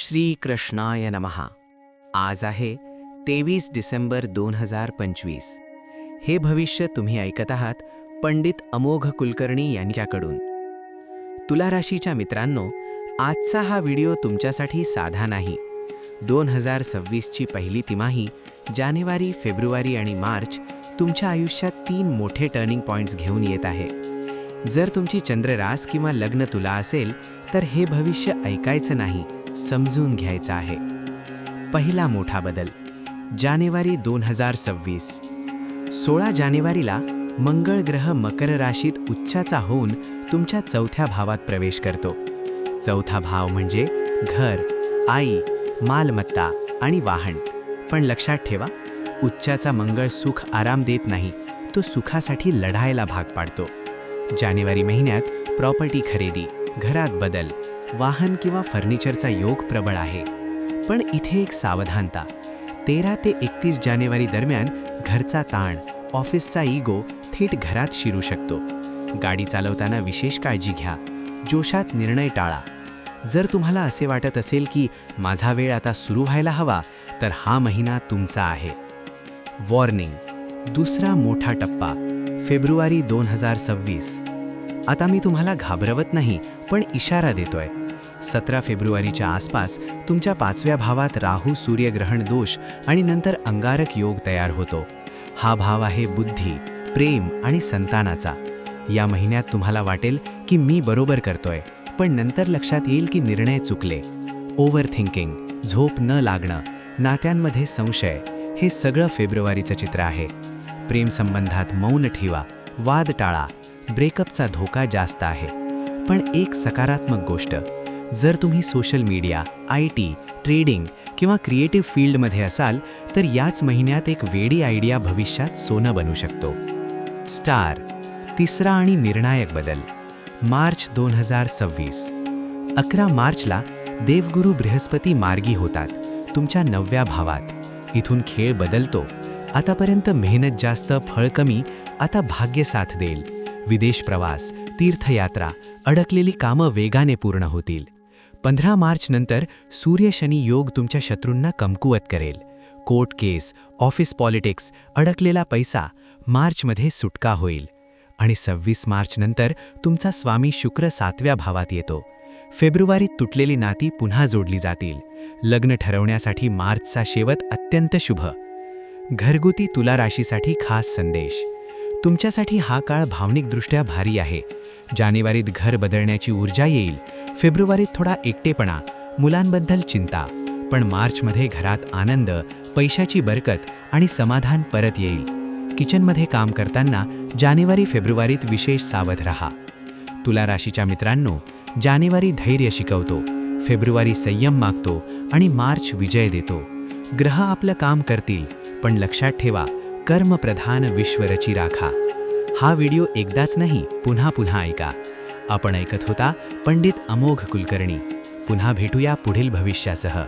श्री कृष्णाय नमहा आज आहे तेवीस डिसेंबर दोन हजार पंचवीस. हे भविष्य तुम्ही ऐकत आहात पंडित अमोघ कुलकर्णी यांच्याकडून. तुला राशीच्या मित्रांनो आजचा हा व्हिडिओ तुमच्यासाठी साधा नाही. दोन हजार सव्वीसची पहिली तिमाही जानेवारी फेब्रुवारी आणि मार्च तुमच्या आयुष्यात तीन मोठे टर्निंग पॉइंट्स घेऊन येत आहे. जर तुमची चंद्ररास किंवा लग्न तुला असेल तर हे भविष्य ऐकायचं नाही. समजून घ्यायचं आहे. पहिला मोठा बदल जानेवारी दोन हजार सव्वीस. सोळा जानेवारीला मंगळ ग्रह मकर राशीत उच्चाचा होऊन तुमच्या चौथ्या भावात प्रवेश करतो. चौथा भाव म्हणजे घर आई मालमत्ता आणि वाहन. पण लक्षात ठेवा उच्चाचा मंगळ सुख आराम देत नाही तो सुखासाठी लढायला भाग पाडतो. जानेवारी महिन्यात प्रॉपर्टी खरेदी घरात बदल वाहन किंवा फर्निचरचा योग प्रबळ आहे. पण इथे एक सावधानता. तेरा ते एकतीस जानेवारी दरम्यान घरचा ताण ऑफिसचा इगो थेट घरात शिरू शकतो. गाडी चालवताना विशेष काळजी घ्या. जोशात निर्णय टाळा. जर तुम्हाला असे वाटत असेल की माझा वेळ आता सुरू व्हायला हवा तर हा महिना तुमचा आहे. वॉर्निंग. दुसरा मोठा टप्पा. फेब्रुवारी दोन हजार सव्वीस. आता मी तुम्हाला घाबरवत नाही पण इशारा देतोय. सतरा फेब्रुवारीच्या आसपास तुमच्या पाचव्या भावात राहू सूर्यग्रहण दोष आणि नंतर अंगारक योग तयार होतो. हा भाव आहे बुद्धी प्रेम आणि संतानाचा. या महिन्यात तुम्हाला वाटेल की मी बरोबर करतोय पण नंतर लक्षात येईल की निर्णय चुकले. ओव्हर थिंकिंग झोप न लागणं नात्यांमध्ये संशय हे सगळं फेब्रुवारीचं चित्र आहे. प्रेमसंबंधात मौन ठेवा वाद टाळा ब्रेकअपचा धोका जास्त आहे. पण एक सकारात्मक गोष्ट जर तुम्ही social media I T trading किंवा क्रिएटिव्ह फील्डमध्ये असाल तर याच महिन्यात एक वेडी आयडिया भविष्यात सोनं बनू शकतो. स्टार तिसरा आणि निर्णायक बदल. मार्च दोन हजार सव्वीस. अकरा मार्चला देवगुरू बृहस्पती मार्गी होतात तुमच्या नवव्या भावात. इथून खेळ बदलतो. आतापर्यंत मेहनत जास्त फळ कमी आता भाग्य साथ देईल. विदेश प्रवास तीर्थयात्रा अडकलेली कामं वेगाने पूर्ण होतील. पंधरा मार्च नंतर सूर्य शनी योग तुमच्या शत्रूंना कमकुवत करेल. कोर्ट केस ऑफिस पॉलिटिक्स अडकलेला पैसा मार्चमध्ये सुटका होईल. आणि सव्वीस मार्च नंतर तुमचा स्वामी शुक्र सातव्या भावात येतो. फेब्रुवारीत तुटलेली नाती पुन्हा जोडली जातील. लग्न ठरवण्यासाठी मार्चचा शेवट अत्यंत शुभ. घरगुती तुला राशीसाठी खास संदेश. तुमच्यासाठी हा काळ भावनिकदृष्ट्या भारी आहे. जानेवारीत घर बदलण्याची ऊर्जा येईल. फेब्रुवारीत थोडा एकटेपणा मुलांबद्दल चिंता पण मार्चमध्ये घरात आनंद पैशाची बरकत आणि समाधान परत येईल. किचनमध्ये काम करताना जानेवारी फेब्रुवारीत विशेष सावध रहा. तुला राशीच्या मित्रांनो जानेवारी धैर्य शिकवतो फेब्रुवारी संयम मागतो आणि मार्च विजय देतो. ग्रह आपलं काम करतील पण लक्षात ठेवा कर्मप्रधान विश्वरची राखा. हा व्हिडिओ एकदाच नाही पुन्हा पुन्हा ऐका. आपण ऐकत होता पंडित अमोघ कुलकर्णी. पुन्हा भेटूया पुढील भविष्यासह.